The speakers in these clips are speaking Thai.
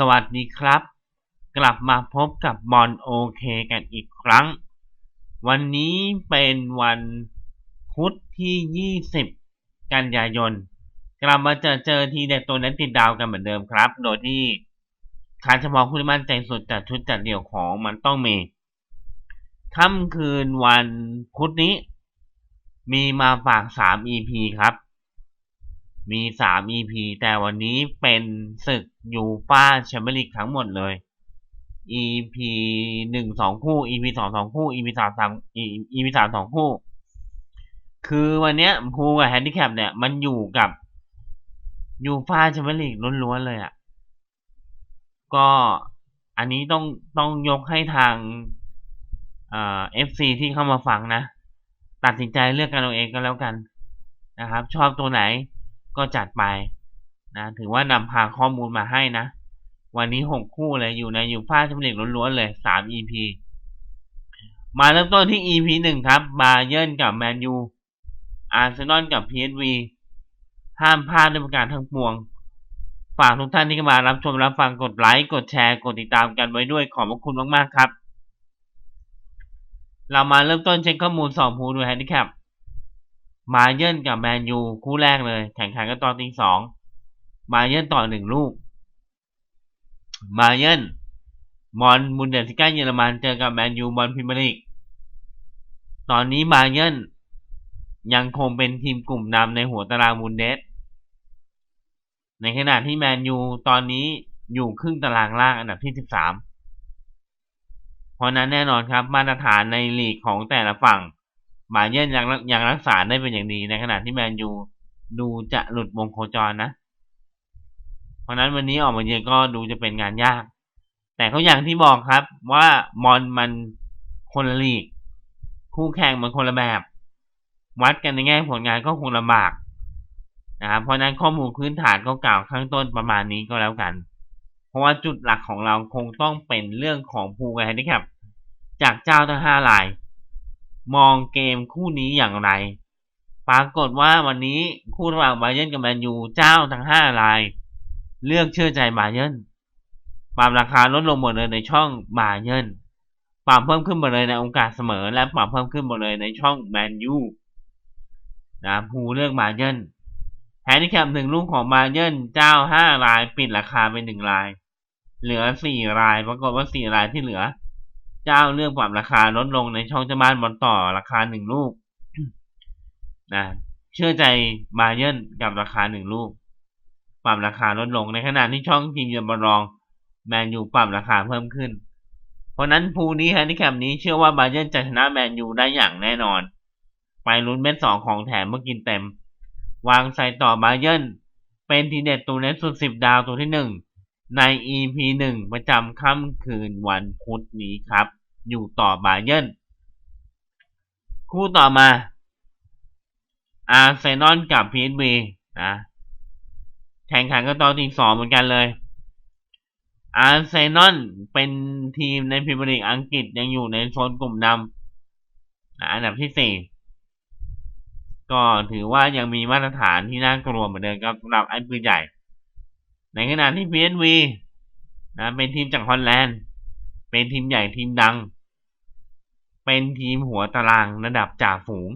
สวัสดีครับ กลับมาพบกับบอลโอเคกันอีกครั้ง วันนี้เป็นวันพุธที่ 20 กันยายน กลับมาเจอเจอทีเด็ดตัวนั้นติดดาวกันเหมือนเดิมครับ โดยที่คาเฉพาะผู้มั่นใจสุดจัดชุดจัดเดี่ยวของมันต้องมีค่ำคืนวันพุธนี้ มีมาฝาก 3 EP ครับ มีสาม EP แต่วันนี้เป็นศึกยูฟ่าแชมเปี้ยนลีกทั้งหมดเลย EP หนึ่งสองคู่ EP สองสองคู่ EP สามสาม EP สามสองคู่ คือวันเนี้ยพูกับแฮนดิแคปเนี่ย มันอยู่กับยูฟ่าแชมเปี้ยนลีกล้วนๆเลยอะ่ะ ก็อันนี้ต้องต้องยกให้ทางเอ่อฟซีที่เข้ามาฟังนะ ตัดสินใจเลือกกันเอาเองก็แล้วกันนะครับ ชอบตัวไหน ก็จัดไปนะถือว่านำพาข้อมูลมาให้นะ วันนี้หกคู่เลยอยู่ในยูฟ่าแชมเปี้ยนลีกล้วนๆเลยสาม EP มาเริ่มต้นที่ EP หนึ่งครับ บาเยิร์นกับแมนยู อาร์เซนอลกับ PSV ห้ามพลาดด้วยประการทั้งปวง ฝากทุกท่านที่เข้ามารับชมรับฟังกดไลค์กดแชร์กดติดตามกันไว้ด้วยขอบพระคุณมากๆครับ เรามาเริ่มต้นเช็คข้อมูลสองผู้ดูแฮนดิแคป มาเยินกับแมนยูคู่แรกเลย แข่งขันกันตอนตีสองมาเยินต่อหนึ่งลูก มาเยินมอนบุนเดสก้าเยอรมันเจอกับแมนยูบอลพิมลิก ตอนนี้มาเยินยังคงเป็นทีมกลุ่มนำในหัวตารางบุนเดส ในขณะที่แมนยูตอนนี้อยู่ครึ่งตารางล่างอันดับที่ 13 เพราะนั้นแน่นอนครับมาตรฐานในลีกของแต่ละฝั่ง มาเยนยังยังรักษาได้เป็นอย่างดีในขณะที่แมนยูดูจะหลุดวงโคจรนะ เพราะนั้นวันนี้ออกมาเยือนก็ดูจะเป็นงานยาก แต่เขาอย่างที่บอกครับว่ามอนมันคนละลีก คู่แข่งมันคนละแบบ วัดกันในแง่ผลงานก็คงลำบากนะครับเพราะนั้นข้อมูลพื้นฐานก็กล่าวข้างต้นประมาณนี้ก็แล้วกัน เพราะว่าจุดหลักของเราคงต้องเป็นเรื่องของภูแฮนดิแคปจากเจ้าทั้งห้าราย มองเกมคู่นี้อย่างไร ปรากฏว่าวันนี้คู่ระหว่างบาเยนกับแมนยูเจ้าทั้งห้าราย เลือกเชื่อใจบาเยนปรับราคาลดลงหมดเลยในช่องบาเยนปรับเพิ่มขึ้นหมดเลยในองค์การเสมอ และปรับเพิ่มขึ้นหมดเลยในช่องแมนยูนะผู้เลือกบาเยนแฮนดิแคปหนึ่งลูกของบาเยนเจ้าห้ารายปิดราคาไปหนึ่งราย เหลือสี่ราย ปรากฏว่าสี่รายที่เหลือ เจ้าเรื่องปรับราคาลดลงในช่องเจ้าบ้านบอลต่อราคาหนึ่งลูกนะเชื่อใจบาเยนกับราคาหนึ่งลูก ปรับราคาลดลงในขณะที่ช่องทีมเยือนบอลรองแมนยูปรับราคาเพิ่มขึ้น เพราะนั้นภูนี้ฮะที่แคมนี้เชื่อว่าบาเยนจะชนะแมนยูได้อย่างแน่นอน ไปลุ้นเม็ดสองของแถมเมื่อกินเต็ม วางใส่ต่อบาเยนเป็นทีเด็ดตัวเน็ตสุดสิบดาวตัวที่หนึ่งใน EP หนึ่งประจำค่ำคืนวันพุธนี้ครับ อยู่ต่อบาเยนคู่ต่อมาอาร์เซนอลกับพีเอสบีนะแข่งขันกันตอนที่สองเหมือนกันเลยอาร์เซนอลเป็นทีมในพรีเมียร์ลีกอังกฤษยังอยู่ในโซนกลุ่มนำนะอันดับที่สี่ก็ถือว่ายังมีมาตรฐานที่น่ากลัวเหมือนเดิมครับสำหรับไอ้ปืนใหญ่ ในขณะที่ PSV นะเป็นทีมจากฮอลแลนด์ เป็นทีมใหญ่ทีมดัง เป็นทีมหัวตารางระดับจ่าฝูง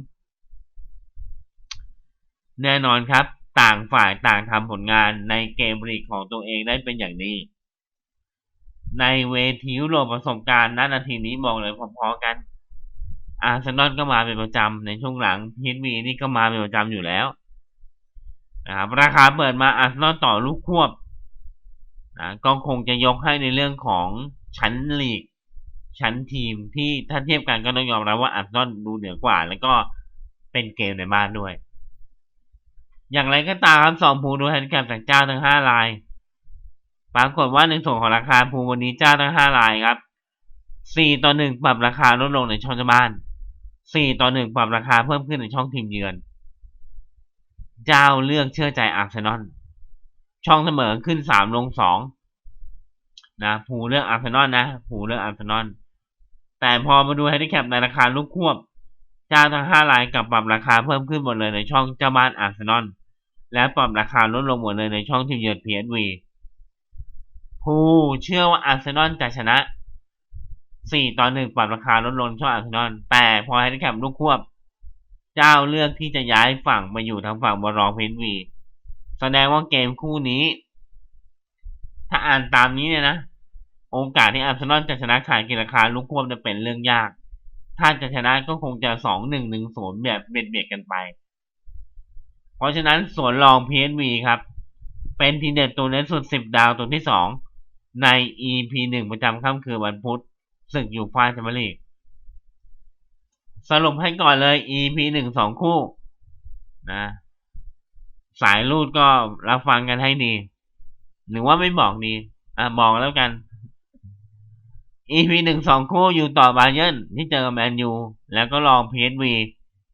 แน่นอนครับ ต่างฝ่ายต่างทำผลงานในเกมลีกของตัวเองได้เป็นอย่างดี ในเวทียุโรปประสบการณ์ณนาทีนี้บอกเลยพอๆกันอาร์เซนอลก็มาเป็นประจำในช่วงหลังพีทวีนี่ก็มาเป็นประจำอยู่แล้วนะครับราคาเปิดมาอาร์เซนอลต่อลูกควบนะก็คงจะยกให้ในเรื่องของชั้นลีก ชั้นทีมที่ถ้าเทียบกันก็ต้องยอมรับว่าอัลซนอนดูเหนือกว่า แล้วก็เป็นเกมในบ้านด้วย อย่างไรก็ตามครับสองภูดูแฮนด์แคปจากเจ้าทั้งห้าราย ปรากฏว่าในส่วนของราคาภูวันนี้เจ้าทั้งห้ารายครับสี่ต่อหนึ่งปรับราคาลดลงในช่องบ้านสี่ต่อหนึ่งปรับราคาเพิ่มขึ้นในช่องทีมเยือน เจ้าเลือกเชื่อใจอาร์เซนอล ช่องเสมอขึ้นสามลงสองนะผูเลือกอาร์เซนอลนะผูเลือกอาร์เซนอล แต่พอมาดูแฮนดิแคปในราคาลูกควบ เจ้าทั้งห้ารายกับปรับราคาเพิ่มขึ้นหมดเลยในช่องเจ้าบ้านอาร์เซนอลและปรับราคาลดลงหมดเลยในช่องทีมเยือนพีเอสวีผู้เชื่อว่าอาร์เซนอลจะชนะ4ต่อ1ปรับราคาลดลงช่องอาร์เซนอลแต่พอแฮนดิแคปลูกควบ เจ้าเลือกที่จะย้ายฝั่งมาอยู่ทางฝั่งบอลรองเพนวีแสดงว่าเกมคู่นี้ ถ้าอ่านตามนี้เนี่ยนะ โอกาสที่อาร์เซนอลจะชนะขาดกิราคาลูกควบจะเป็นเรื่องยาก ถ้าจะชนะก็คงจะสองหนึ่งหนึ่งศูนย์แบบเบียดเบียดกันไป เพราะฉะนั้นส่วนรอง PSV ครับ เป็นทีเด็ดตัวเน้นสุด10ดาวตัวที่สองใน EP หนึ่งประจำค่ำคืนวันพุธศึกยูฟ่าแชมเปี้ยนลีกสรุปให้ก่อนเลย EP หนึ่งสองคู่นะสายรูดก็รับฟังกันให้ดี หรือว่าไม่บอกดี อะบอกแล้วกัน EP หนึ่งสองคู่อยู่ต่อบาเยิร์นที่เจอกับแมนยูแล้วก็ลอง PSV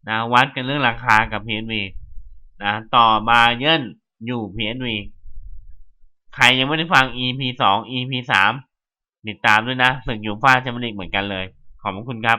นะวัดกันเรื่องราคากับ PSV นะต่อบาเยิร์นอยู่ PSV ใครยังไม่ได้ฟัง EP สอง EP สามติดตามด้วยนะศึกยูฟ่าแชมเปี้ยนลีกเหมือนกันเลย ขอบคุณครับ